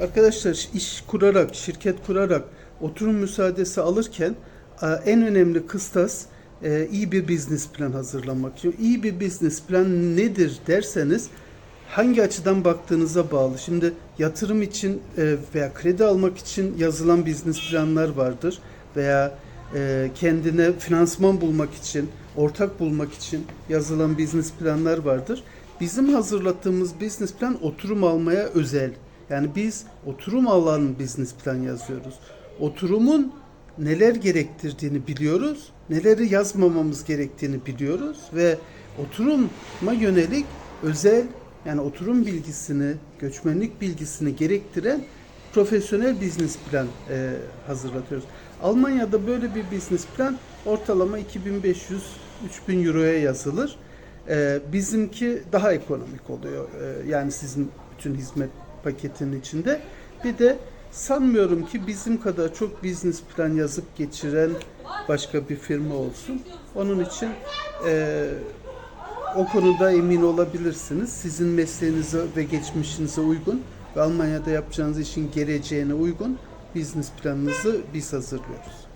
Arkadaşlar iş kurarak, şirket kurarak oturum müsaadesi alırken e, en önemli kıstas e, iyi bir business plan hazırlamak. Şimdi iyi bir business plan nedir derseniz hangi açıdan baktığınıza bağlı. Şimdi yatırım için e, veya kredi almak için yazılan business planlar vardır veya kendine finansman bulmak için, ortak bulmak için yazılan business planlar vardır. Bizim hazırlattığımız business plan oturum almaya özel. Yani biz oturum alan business plan yazıyoruz. Oturumun neler gerektirdiğini biliyoruz, neleri yazmamamız gerektiğini biliyoruz ve oturuma yönelik özel yani oturum bilgisini, göçmenlik bilgisini gerektiren profesyonel business plan e, hazırlatıyoruz. Almanya'da böyle bir business plan ortalama 2500-3000 euroya yazılır. E, bizimki daha ekonomik oluyor. E, yani sizin bütün hizmet paketinin içinde. Bir de sanmıyorum ki bizim kadar çok business plan yazıp geçiren başka bir firma olsun. Onun için e, o konuda emin olabilirsiniz. Sizin mesleğinize ve geçmişinize uygun ve Almanya'da yapacağınız işin geleceğine uygun business planınızı biz hazırlıyoruz.